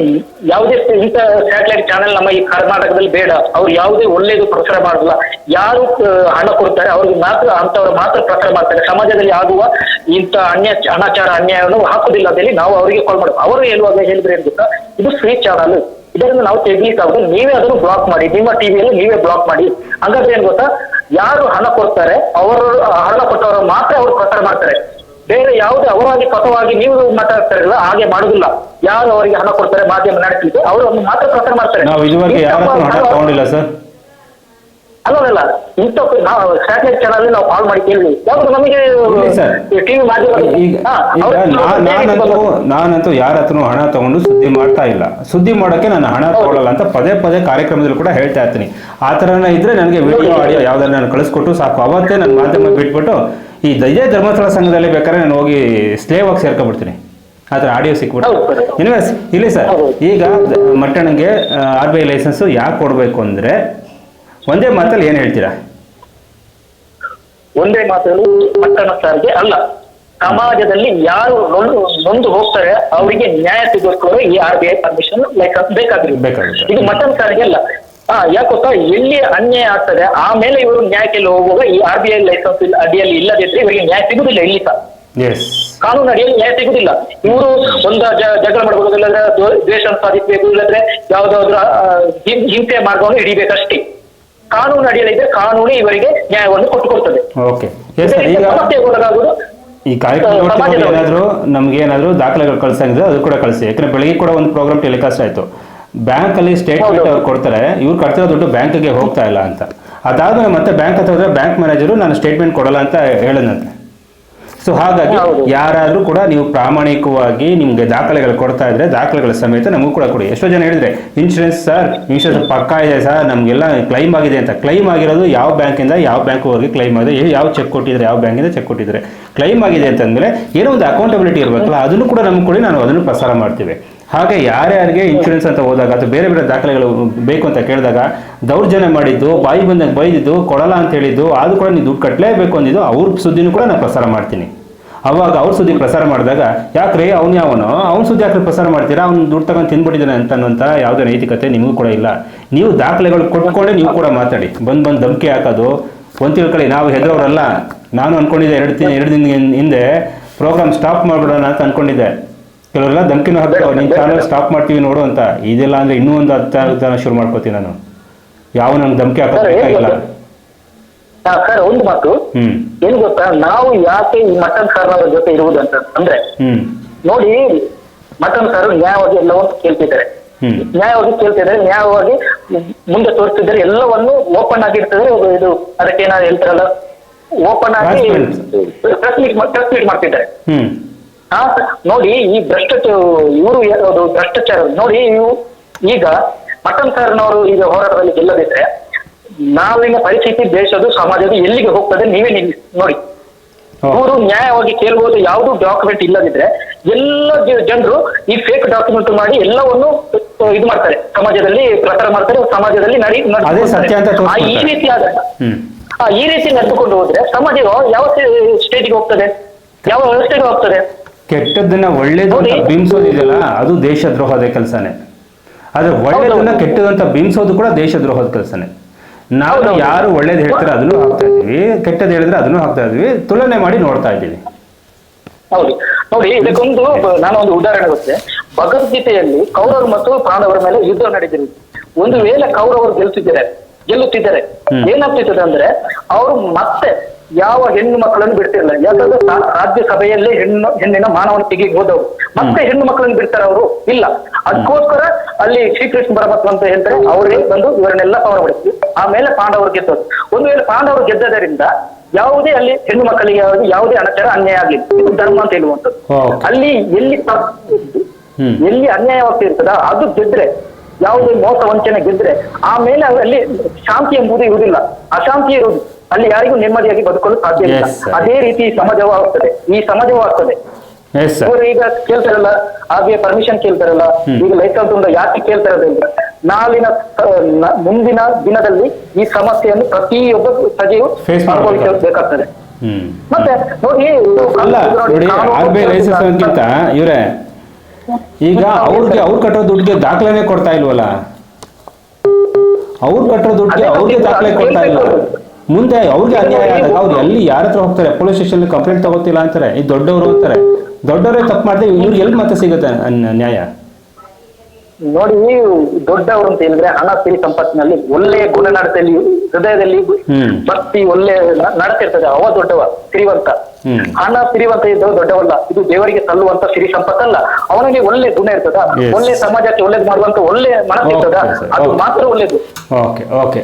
ಯಾವುದೇ ಇಂಥ ಸ್ಯಾಟಲೈಟ್ ಚಾನಲ್ ನಮ್ಮ ಈ ಕರ್ನಾಟಕದಲ್ಲಿ ಬೇಡ. ಅವ್ರು ಯಾವುದೇ ಒಳ್ಳೆಯದು ಪ್ರಸಾರ ಮಾಡಲ್ಲ. ಯಾರು ಹಣ ಕೊಡ್ತಾರೆ, ಅವ್ರಿಗೆ ಮಾತ್ರ ಅಂತವ್ರು ಮಾತ್ರ ಪ್ರಸಾರ ಮಾಡ್ತಾರೆ. ಸಮಾಜದಲ್ಲಿ ಆಗುವ ಇಂಥ ಅನ್ಯ, ಅನಾಚಾರ ಅನ್ಯಾಯವನ್ನು ಹಾಕುದಿಲ್ಲ ಅಂತ ಹೇಳಿ ನಾವು ಅವರಿಗೆ ಕಾಲ್ ಮಾಡೋದು ಅವರು ಹೇಳುವಾಗ ಹೇಳಿದ್ರೆ ಏನು ಗೊತ್ತಾ? ಇದು ಫ್ರೀ ಚಾನಲ್ ಇದರಿಂದ ನಾವು ತೆಗಿಲಿಕ್ಕಾಗದು ನೀವೇ ಅದನ್ನು ಬ್ಲಾಕ್ ಮಾಡಿ. ನಿಮ್ಮ ಟಿವಿಯಲ್ಲಿ ನೀವೇ ಬ್ಲಾಕ್ ಮಾಡಿ. ಹಂಗಾದ್ರೆ ಏನ್ ಗೊತ್ತಾ? ಯಾರು ಹಣ ಕೊಡ್ತಾರೆ, ಅವರು ಹಣ ಕೊಟ್ಟವರು ಮಾತ್ರ ಅವರು ಪ್ರಸಾರ ಮಾಡ್ತಾರೆ. ಬೇರೆ ಯಾವುದೇ ಅವರಾಗಿ ಪಥವಾಗಿ ನೀವು ಮಾತಾಡ್ತಾರಲ್ಲ ಹಾಗೆ ಮಾಡುದಿಲ್ಲ. ಯಾರು ಅವರಿಗೆ ಹಣ ಕೊಡ್ತಾರೆ ಮಾಧ್ಯಮ ನಡೆಸಲಿಕ್ಕೆ ಅವರು ಒಂದು ಮಾತ್ರ ಪ್ರಚಾರ ಮಾಡ್ತಾರೆ. ನಾವು ಇದುವರೆಗೆ ಯಾರ ಹಣ ತಗೊಂಡಿಲ್ಲ ಸರ್? ಇಂಥ ಸ್ಯಾಟಲೈಟ್ ಚಾನಲ್ ನಾವು ಕಾಲ್ ಮಾಡಿ ಕೇಳಿ ಯಾವ್ದು ನಮಗೆ. ಟಿವಿ ನಾನಂತೂ ನಾನಂತೂ ಯಾರ ಹತ್ರನೂ ಹಣ ತಗೊಂಡು ಸುದ್ದಿ ಮಾಡ್ತಾ ಇಲ್ಲ. ಸುದ್ದಿ ಮಾಡೋಕೆ ನಾನು ಹಣ ತಗೊಳ್ಳಲ್ಲ ಅಂತ ಪದೇ ಪದೇ ಕಾರ್ಯಕ್ರಮದಲ್ಲಿ ಕೂಡ ಹೇಳ್ತಾ ಇರ್ತೀನಿ. ಆ ಥರನೇ ಇದ್ರೆ ನನಗೆ ವಿಡಿಯೋ ಆಡಿಯೋ ಯಾವ್ದಾರು ನಾನು ಕಳಿಸ್ಕೊಟ್ಟು ಸಾಕು. ಅವತ್ತೇ ನನ್ನ ಮಾಧ್ಯಮ ಬಿಟ್ಬಿಟ್ಟು ಈ ದಯ್ಯ ಧರ್ಮಸ್ಥಳ ಸಂಘದಲ್ಲಿ ಬೇಕಾದ್ರೆ ನಾನು ಹೋಗಿ ಸ್ಲೇವ್ ಆಗಿ ಸೇರ್ಕೊಬಿಡ್ತೀನಿ ಆ ಥರ ಆಡಿಯೋ ಸಿಕ್ಬಿಟ್ಟು. ಎನಿವೇಸ್ ಇಲ್ಲಿ ಸರ್ ಈಗ ಮಟ್ಟಣಿಗೆ ಆರ್ ಬಿ ಐ ಲೈಸೆನ್ಸು ಯಾಕೆ ಕೊಡಬೇಕು ಅಂದರೆ ಒಂದೇ ಮಾತಲ್ಲಿ ಏನು ಹೇಳ್ತೀರಾ? ಒಂದೇ ಮಾತಲ್ಲಿ ಪಟ್ಟಣ ಸಾರಿಗೆ ಅಲ್ಲ. ಸಮಾಜದಲ್ಲಿ ಯಾರು ನೊಂದು ಹೋಗ್ತಾರೆ ಅವರಿಗೆ ನ್ಯಾಯ ಸಿಗೋಸ್ಕರ ಈ ಆರ್ ಬಿ ಐ ಪರ್ಮಿಷನ್ ಬೇಕಾಗಿರುತ್ತೆ. ಇದು ಮಟನ್ ಸಾರಿಗೆಲ್ಲ ಹಾ ಯಾಕೋ ಗೊತ್ತಾ? ಎಲ್ಲಿ ಅನ್ಯಾಯ ಆಗ್ತದೆ ಆಮೇಲೆ ಇವರು ನ್ಯಾಯಕ್ಕೆ ಹೋಗುವಾಗ ಈ ಆರ್ ಬಿ ಐ ಲೈಸೆನ್ಸ್ ಅಡಿಯಲ್ಲಿ ಇಲ್ಲದಿದ್ರೆ ಇವರಿಗೆ ನ್ಯಾಯ ಸಿಗುದಿಲ್ಲ ಇಲ್ಲಿ ಸಹ. ಕಾನೂನು ಅಡಿಯಲ್ಲಿ ನ್ಯಾಯ ಸಿಗುದಿಲ್ಲ. ಇವರು ಒಂದ ಜಗಳ ಮಾಡಬಹುದು ಇಲ್ಲದ್ರೆ ದ್ವ- ದ್ವೇಷ ಸಾಧಿಸಬೇಕು ಇಲ್ಲದ್ರೆ ಯಾವ್ದಾದ್ರು ಹಿಂಸೆ ಮಾರ್ಗವನ್ನು ಹಿಡಿಬೇಕಷ್ಟೇ. ಕಾನೂನು ಅಡಿಯಲ್ಲಿ ಇದ್ರೆ ಕಾನೂನು ಇವರಿಗೆ ನ್ಯಾಯವನ್ನು ಕೊಟ್ಟುಕೊಡ್ತದೆ ಸಮಸ್ಯೆ ಒಳಗಾಗುವುದು ಈ ಕಾರ್ಯಕ್ರಮ ಏನಾದ್ರು ನಮ್ಗೆ ಏನಾದ್ರು ದಾಖಲೆಗಳು ಕಳ್ಸಂಗಿದ್ರೆ ಅದು ಕೂಡ ಕಳಿಸಿ. ಯಾಕಂದ್ರೆ ಬೆಳಿಗ್ಗೆ ಕೂಡ ಒಂದು ಪ್ರೋಗ್ರಾಮ್ ಟೆಲಿಕಾಸ್ಟ್ ಆಯ್ತು. ಬ್ಯಾಂಕ್ ಅಲ್ಲಿ ಸ್ಟೇಟ್ಮೆಂಟ್. ಅವ್ರು ಕೊಡ್ತಾರೆ ಇವ್ರು ಕಟ್ತಿರೋ ದುಡ್ಡು ಬ್ಯಾಂಕ್ಗೆ ಹೋಗ್ತಾ ಇಲ್ಲ ಅಂತ. ಅದಾದ್ಮೇಲೆ ಮತ್ತೆ ಬ್ಯಾಂಕ್ ಹತ್ರ ಹೋದ್ರೆ ಬ್ಯಾಂಕ್ ಮ್ಯಾನೇಜರು ನಾನು ಸ್ಟೇಟ್ಮೆಂಟ್ ಕೊಡಲ್ಲ ಅಂತ ಹೇಳದಂತೆ ಸೊ ಹಾಗಾಗಿ. ಯಾರಾದ್ರೂ ಕೂಡ ನೀವು ಪ್ರಾಮಾಣಿಕವಾಗಿ ನಿಮ್ಗೆ ದಾಖಲೆಗಳು ಕೊಡ್ತಾ ಇದ್ರೆ ದಾಖಲೆಗಳ ಸಮೇತ ನಮಗೂ ಕೂಡ ಕೊಡಿ. ಎಷ್ಟೋ ಜನ ಹೇಳಿದ್ರೆ ಇನ್ಶೂರೆನ್ಸ್ ಸರ್ ಇನ್ಶೂರೆನ್ಸ್ ಪಕ್ಕಾ ಇದೆ ಸರ್ ನಮ್ಗೆಲ್ಲ ಕ್ಲೈಮ್ ಆಗಿದೆ ಅಂತ. ಕ್ಲೈಮ್ ಆಗಿರೋದು ಯಾವ ಬ್ಯಾಂಕಿಂದ ಯಾವ ಬ್ಯಾಂಕ್ವರೆಗೆ ಕ್ಲೈಮ್ ಆಗಿದೆ ಯಾವ ಚೆಕ್ ಕೊಟ್ಟಿದ್ರೆ ಯಾವ ಬ್ಯಾಂಕಿಂದ ಚೆಕ್ ಕೊಟ್ಟಿದ್ರೆ. ಕ್ಲೈಮ್ ಆಗಿದೆ ಅಂತಂದ್ರೆ ಏನೋ ಒಂದು ಅಕೌಂಟಬಿಲಿಟಿ ಇರಬೇಕಲ್ಲ ಅದನ್ನು ಕೂಡ ನಮ್ಗೆ ಕೊಡಿ ನಾನು ಅದನ್ನು ಪ್ರಸಾರ ಮಾಡ್ತೀವಿ. ಹಾಗೆ ಯಾರ್ಯಾರಿಗೆ ಇನ್ಶೂರೆನ್ಸ್ ಅಂತ ಹೋದಾಗ ಅಥವಾ ಬೇರೆ ಬೇರೆ ದಾಖಲೆಗಳು ಬೇಕು ಅಂತ ಕೇಳಿದಾಗ ದೌರ್ಜನ್ಯ ಮಾಡಿದ್ದು, ಬಾಯಿ ಬಂದಾಗ ಬೈದಿದ್ದು, ಕೊಡಲ್ಲ ಅಂತ ಹೇಳಿದ್ದು ಅದು ಕೂಡ ನೀವು ದುಡ್ಡು ಕಟ್ಟಲೇಬೇಕು ಅಂದಿದ್ದು, ಅವ್ರ ಸುದ್ದಿನೂ ಕೂಡ ನಾನು ಪ್ರಸಾರ ಮಾಡ್ತೀನಿ. ಅವಾಗ ಅವ್ರ ಸುದ್ದಿ ಪ್ರಸಾರ ಮಾಡಿದಾಗ, ಯಾಕ್ರಿ ಅವ್ನು ಯಾವನು? ಅವ್ನ ಸುದ್ದಿ ಯಾಕ್ರಿ ಪ್ರಸಾರ ಮಾಡ್ತೀರಾ? ಅವ್ನು ದುಡ್ಡು ತಗೊಂಡು ತಿಂದ್ಬಿಟ್ಟಿದ್ದಾನೆ ಅಂತ ಅನ್ನೋಂಥ ಯಾವುದೇ ನೈತಿಕತೆ ನಿಮಗೂ ಕೂಡ ಇಲ್ಲ. ನೀವು ದಾಖಲೆಗಳು ಕೊಟ್ಕೊಂಡೆ ನೀವು ಕೂಡ ಮಾತಾಡಿ. ಬಂದು ಬಂದು ಧಮಕಿ ಹಾಕೋದು. ಒಂದು ತಿಳ್ಕೊಳ್ಳಿ ನಾವು ಹೆದರೋರಲ್ಲ. ನಾನು ಅನ್ಕೊಂಡಿದ್ದೆ ಎರಡು ದಿನ ಎರಡು ದಿನ ಹಿಂದೆ ಪ್ರೋಗ್ರಾಮ್ ಸ್ಟಾಪ್ ಮಾಡಿಬಿಡೋಣ ಅಂತ ಅನ್ಕೊಂಡಿದ್ದೆ. ಕೆಲವರೆಲ್ಲ ಧಮಕಿನ ಹಾಕ್ತಾವ ನೀನು ಚಾನಲ್ ಸ್ಟಾಪ್ ಮಾಡ್ತೀವಿ ನೋಡು ಅಂತ. ಇದೆಲ್ಲ ಅಂದ್ರೆ ಇನ್ನೂ ಒಂದು ಹತ್ತಾರು ಜನ ಶುರು ಮಾಡ್ಕೋತೀನಿ ನಾನು. ಯಾವ ನಂಗೆ ಧಮಕಿ ಹಾಕಿಲ್ಲ ಸರ್, ಸರ್ ಒಂದು ಮಾತು. ಏನ್ ಗೊತ್ತಾ? ನಾವು ಯಾಕೆ ಈ ಮಟನ್ ಸಾರ್ನವರ ಜೊತೆ ಇರುವುದು ಅಂತ. ಅಂದ್ರೆ ನೋಡಿ ಮಟನ್ ಸರ್ ನ್ಯಾಯವಾಗಿ ಎಲ್ಲವನ್ನು ಕೇಳ್ತಿದ್ದಾರೆ. ನ್ಯಾಯವಾಗಿ ಕೇಳ್ತಿದ್ದಾರೆ ನ್ಯಾಯವಾಗಿ ಮುಂದೆ ತೋರಿಸ್ತಿದ್ದಾರೆ ಎಲ್ಲವನ್ನು ಓಪನ್ ಆಗಿರ್ತದೆ ಇದು- ಇದು ಅದಕ್ಕೆ ಏನಾದ್ರು ಹೇಳ್ತಾರಲ್ಲ? ಓಪನ್ ಆಗಿ ಟ್ರಸ್ಟ್ ಪ್ರೆಸ್ ಮೀಟ್ ಮಾಡ್ತಿದ್ದಾರೆ. ಹಾ ನೋಡಿ ಈ ಭ್ರಷ್ಟಾಚಾರ ಇವರು ಹೇಳೋದು ಭ್ರಷ್ಟಾಚಾರ ನೋಡಿ ಇವು ಈಗ ಮಟನ್ ಸರ್ನವರು ಈಗ ಹೋರಾಟದಲ್ಲಿ ಗೆಲ್ಲದಿದ್ರೆ ನಾವಿನ ಪರಿಸ್ಥಿತಿ ದೇಶದ ಸಮಾಜದ ಎಲ್ಲಿಗೆ ಹೋಗ್ತದೆ ನೀವೇ ನಿಲ್ಲಿ ನೋಡಿ. ಇವರು ನ್ಯಾಯವಾಗಿ ಕೇಳಬಹುದು ಯಾವುದು ಡಾಕ್ಯುಮೆಂಟ್ ಇಲ್ಲದಿದ್ರೆ ಎಲ್ಲ ಜನರು ಈ ಫೇಕ್ ಡಾಕ್ಯುಮೆಂಟ್ ಮಾಡಿ ಎಲ್ಲವನ್ನು ಇದು ಮಾಡ್ತಾರೆ ಸಮಾಜದಲ್ಲಿ ಪ್ರಚಾರ ಮಾಡ್ತಾರೆ ಸಮಾಜದಲ್ಲಿ ನಡಿ. ಈ. ರೀತಿ ಆದ ಹ್ಮ್ ಆ, ಈ ರೀತಿ ನಡೆದುಕೊಂಡು ಹೋದ್ರೆ ಸಮಾಜ ಯಾವ ಸ್ಟೇಟಿಗೆ ಹೋಗ್ತದೆ ಯಾವ ವ್ಯವಸ್ಥೆಗೆ ಹೋಗ್ತದೆ ಕೆಟ್ಟದ್ದನ್ನ ಒಳ್ಳೇದು ಅಂತ. ಬಿಂಬಿಸೋದಿದೆಯಲ್ಲ ಅದು ದೇಶದ್ರೋಹದ ಕೆಲಸನೇ. ಆದ್ರೆ ಒಳ್ಳೇದನ್ನ. ಕೆಟ್ಟದಂತ ಬಿಂಬಿಸೋದು ಕೂಡ ದೇಶದ್ರೋಹದ ಕೆಲಸನೇ. ನಾವು ಯಾರು ಒಳ್ಳೇದು ಹೇಳ್ತಾರೆ ಅದನ್ನು ಹಾಕ್ತಾ ಇದೀವಿ ಕೆಟ್ಟದ್ದು ಹೇಳಿದ್ರೆ ಅದನ್ನು ಹಾಕ್ತಾ ಇದೀವಿ ತುಲನೆ ಮಾಡಿ ನೋಡ್ತಾ ಇದ್ದೀವಿ. ಹೌದು. ನೋಡಿ ಇದಕ್ಕೊಂದು ನಾನು ಒಂದು ಉದಾಹರಣೆ ಗೊತ್ತೆ ಭಗವದ್ಗೀತೆಯಲ್ಲಿ ಕೌರವರು ಮತ್ತು ಪಾಂಡವರ ಮೇಲೆ ಯುದ್ಧ ನಡೆದಿರಿ ಒಂದು ವೇಳೆ ಕೌರವರು ಗೆಲ್ತಿದ್ದಾರೆ ಗೆಲ್ಲುತ್ತಿದ್ದಾರೆ ಏನಾಗ್ತಿದ್ದಾರೆ ಅಂದ್ರೆ ಅವರು ಮತ್ತೆ ಯಾವ ಹೆಣ್ಣು ಮಕ್ಕಳನ್ನು ಬಿಡ್ತಿರಲ್ಲ ಯಾಕಂದ್ರೆ ರಾಜ್ಯ ಸಭೆಯಲ್ಲೇ ಹೆಣ್ಣು ಹೆಣ್ಣಿನ ಮಾನವನಿಗೆ ಹೋದವರು. ಮತ್ತೆ ಹೆಣ್ಣು ಮಕ್ಕಳನ್ನು ಬಿಡ್ತಾರ ಅವರು? ಇಲ್ಲ. ಅದಕ್ಕೋಸ್ಕರ ಅಲ್ಲಿ ಶ್ರೀಕೃಷ್ಣ ಪರಮಾತ್ಮ ಅಂತ ಹೇಳ್ತಾರೆ ಅವರೇ ಬಂದು ಇವರನ್ನೆಲ್ಲ ಪವನ ಹೊಡಿಸಿ. ಆಮೇಲೆ ಪಾಂಡವರು ಗೆದ್ದರು ಒಂದು ವೇಳೆ ಪಾಂಡವರು ಗೆದ್ದದರಿಂದ ಯಾವುದೇ ಅಲ್ಲಿ ಹೆಣ್ಣು ಮಕ್ಕಳಿಗೆ ಯಾವುದೇ ಯಾವುದೇ ಅನಾಚಾರ ಅನ್ಯಾಯ ಆಗಲಿ ಇದು ಧರ್ಮ ಅಂತ ಹೇಳುವಂಥದ್ದು. ಅಲ್ಲಿ ಎಲ್ಲಿ. ಎಲ್ಲಿ ಅನ್ಯಾಯವಾಗ್ತಿರ್ತದ ಅದು ಗೆದ್ರೆ ಯಾವುದೇ ಮೋಸ ವಂಚನೆ ಗೆದ್ರೆ ಆಮೇಲೆ ಅಲ್ಲಿ ಶಾಂತಿ ಎಂಬುದು ಇರುವುದಿಲ್ಲ. ಅಶಾಂತಿ ಇರುವುದು. ಅಲ್ಲಿ ಯಾರಿಗೂ ನೆಮ್ಮದಿಯಾಗಿ ಬದುಕಲು ಸಾಧ್ಯ ಇಲ್ಲ. Yes, sir. ಅದೇ ರೀತಿ ಈ ಸಮಾಜವೂ ಆಗ್ತದೆ. ಈ ಸಮಾಜವೂ ಆಗ್ತದೆ. ಎಸ್ ಸರ್ ಇವರು ಈಗ ಕೇಳ್ತಾರಲ್ಲ ಹಾಗೆ ಪರ್ಮಿಷನ್ ಕೇಳ್ತಾರಲ್ಲ ಈಗ ಲೈಸೆನ್ಸ್ ಒಂದು ಯಾಕೆ ಇರೋದಿಲ್ಲ ನಾಳಿನ ಸ- ನ- ಮುಂದಿನ ದಿನದಲ್ಲಿ ಈ ಸಮಸ್ಯೆಯನ್ನು ಪ್ರತಿಯೊಬ್ಬ ಪ್ರಜೆಯು Face ಮಾಡ್ಬೇಕು. ಅನುಭವಿಸಬೇಕಾಗ್ತದೆ. ಹ್ಮ್. ಮತ್ತೆ ನೋಡಿ ಇದು ಅಲ್ಲ ನೋಡಿ, ನೋಡಿ ಕಾನೂನು ಆರ್ ಬಿ ಐ ಲೈಸೆನ್ಸ್ ಅನ್ನೋದಕ್ಕಿಂತ ಇವರೇ ಈಗ ಅವ್ರಿಗೆ ಅವ್ರು ಕಟ್ಟೋ ದುಡ್ಡಿಗೆ ದಾಖಲೆನೆ ಕೊಡ್ತಾ ಇಲ್ವಲ್ಲ? ಅವ್ರು ಕಟ್ಟೋ ದುಡ್ಡಿಗೆ ಅದೇ ಅವ್ರಿಗೆ ದಾಖಲೆ ಕೊಡ್ತಾ ಇಲ್ಲ. ಮುಂದೆ ಅವ್ರಿಗೆ ಅನ್ಯಾಯ ಆದಾಗ ಅವ್ರು ಎಲ್ಲಿ ಯಾರ ಹತ್ರ ಹೋಗ್ತಾರೆ? ಪೊಲೀಸ್ ಸ್ಟೇಷನ್ ಕಂಪ್ಲೇಂಟ್ ತಗೋತಿಲ್ಲ ಅಂತಾರೆ ಈ ದೊಡ್ಡವರು ಅಂತಾರೆ. ದೊಡ್ಡವರೇ ತಪ್ಪು ಮಾಡಿದ್ರೆ ಇವ್ರಿಗೆ ಎಲ್ಲಿ ಮತ್ತೆ ಸಿಗುತ್ತೆ ನ್ಯಾಯ? ನೋಡಿ ದೊಡ್ಡವರು ಅಂತ ಹೇಳಿದ್ರೆ ಹಣ ಸಿರಿ ಸಂಪತ್ತಿನಲ್ಲಿ ಒಳ್ಳೆಯ ಗುಣನಡತೆಯಲ್ಲಿ ಹೃದಯದಲ್ಲಿ ಭಕ್ತಿ ಒಳ್ಳೆ ನಡತಿರ್ತದೆ. ಅವ ದೊಡ್ಡವ ಸಿರಿವಂತ. ಹಣ ಸಿರಿವಂತ ಇದ್ದವ ದೊಡ್ಡವಲ್ಲ. ಇದು ದೇವರಿಗೆ ಸಲ್ಲುವಂತ ಸಿರಿ ಸಂಪತ್ತಲ್ಲ. ಅವನಿಗೆ ಒಳ್ಳೆ ಗುಣ ಇರ್ತದ. ಒಳ್ಳೆ ಸಮಾಜಕ್ಕೆ ಒಳ್ಳೇದು ಮಾಡುವಂತ ಒಳ್ಳೆ ಮನಸ್ಸಿರ್ತದ ಅದು ಮಾತ್ರ ಒಳ್ಳೇದು. Okay okay